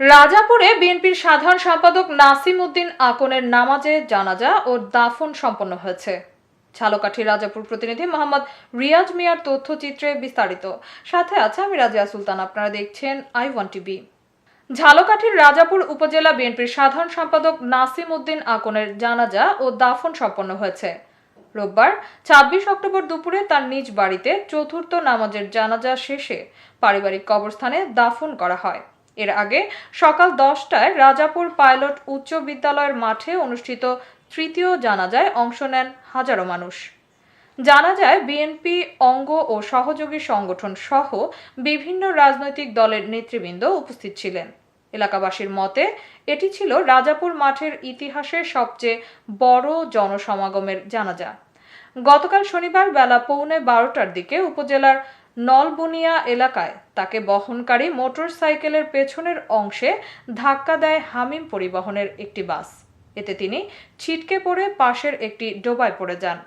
রাজাপুরে বিএনপির সাধারণ সম্পাদক নাসিম উদ্দিন আকনের নামাজে জানাজা ও দাফন সম্পন্ন হয়েছে। ঝালকাঠি রাজাপুর প্রতিনিধি মোহাম্মদ রিয়াজ মিয়ার তথ্যচিত্রে বিস্তারিত। সাথে আছে আমি রাজিয়া সুলতান, আপনারা দেখছেন আই ওয়ান টিভি। ঝালকাঠির রাজাপুর উপজেলা বিএনপির সাধারণ সম্পাদক নাসিম উদ্দিন আকনের জানাজা ও দাফন সম্পন্ন হয়েছে। রোববার ছাব্বিশ অক্টোবর দুপুরে তার নিজ বাড়িতে চতুর্থ নামাজের জানাজা শেষে পারিবারিক কবরস্থানে দাফন করা হয়। এর আগে সকাল দশটায় রাজাপুর পাইলট উচ্চ বিদ্যালয়ের মাঠে অনুষ্ঠিত তৃতীয় জানাজায় অংশ নেন হাজারো মানুষ। জানা যায় বিএনপি অঙ্গ ও সহযোগী সংগঠন সহ বিভিন্ন রাজনৈতিক দলের নেতৃবৃন্দ উপস্থিত ছিলেন। এলাকাবাসীর মতে, এটি ছিল রাজাপুর মাঠের ইতিহাসের সবচেয়ে বড় জনসমাগমের জানাজা। গতকাল শনিবার বেলা পৌনে বারোটার দিকে উপজেলার নলবুনিয়া এলাকায় তাকে বহনকারী মোটরসাইকেলের পেছনের অংশে ধাক্কা দেয় হামিম পরিবহনের একটি বাস। এতে তিনি ছিটকে পড়ে পাশের একটি ডোবায় পড়ে যান।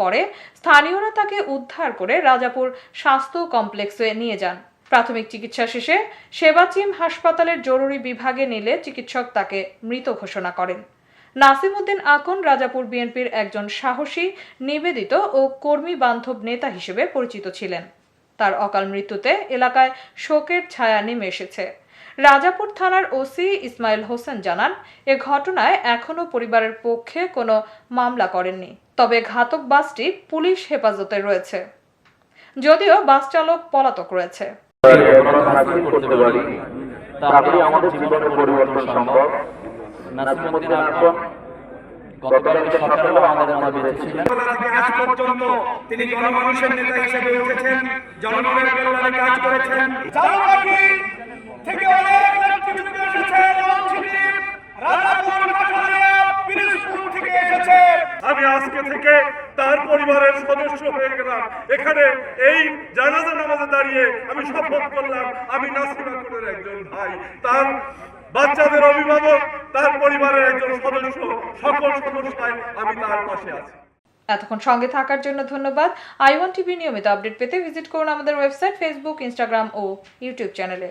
পরে স্থানীয়রা তাকে উদ্ধার করে রাজাপুর স্বাস্থ্য কমপ্লেক্সে নিয়ে যান। প্রাথমিক চিকিৎসা শেষে সেবাচিম হাসপাতালের জরুরি বিভাগে নিলে চিকিৎসক তাকে মৃত ঘোষণা করেন। নাসিমউদ্দিন আকন রাজাপুর বিএনপির একজন সাহসী, নিবেদিত ও কর্মী বান্ধব নেতা হিসেবে পরিচিত ছিলেন। তার অকাল মৃত্যুতে এলাকায় শোকের ছায়া নেমে এসেছে। রাজাপুর থানার ওসি ইসমাইল হোসেন জানান, এ ঘটনায় এখনও পরিবারের পক্ষে কোনো মামলা করেননি, তবে ঘাতক বাসটি পুলিশ হেফাজতে রয়েছে। যদিও বাস চালক পলাতক রয়েছে। আমাদের জীবনের পরিবর্তন সম্ভব। নাসিমুদ্দিন আসন আমাদের মাঝে বেঁচে ছিলেন আজ পর্যন্ত তিনি জনমানুষের নেতা হিসেবে উঠেছেন জনগণের কল্যাণে কাজ করেছেন। থেকে অনেক নেতৃবৃন্দ এসেছে রামছিটি রাজাপুর কাঠালিয়া পিরিজপুর থেকে এসেছে। আমি আজকে থেকে তার পরিবারের সদস্য হয়ে গেলাম। এখানে এই জানাজা নামাজে দাঁড়িয়ে আমি শপথ করলাম আমি নাসিমাকুরের একজন ভাই। তার বাচ্চাদের অভিভাবক তার পরিবারের একজন সদস্য, সকল আমি তার পাশে আছি। এতক্ষণ সঙ্গে থাকার জন্য ধন্যবাদ। আই ওয়ান টিভি নিয়মিত আপডেট পেতে ভিজিট করুন আমাদের ওয়েবসাইট, ফেসবুক, ইনস্টাগ্রাম ও ইউটিউব চ্যানেলে।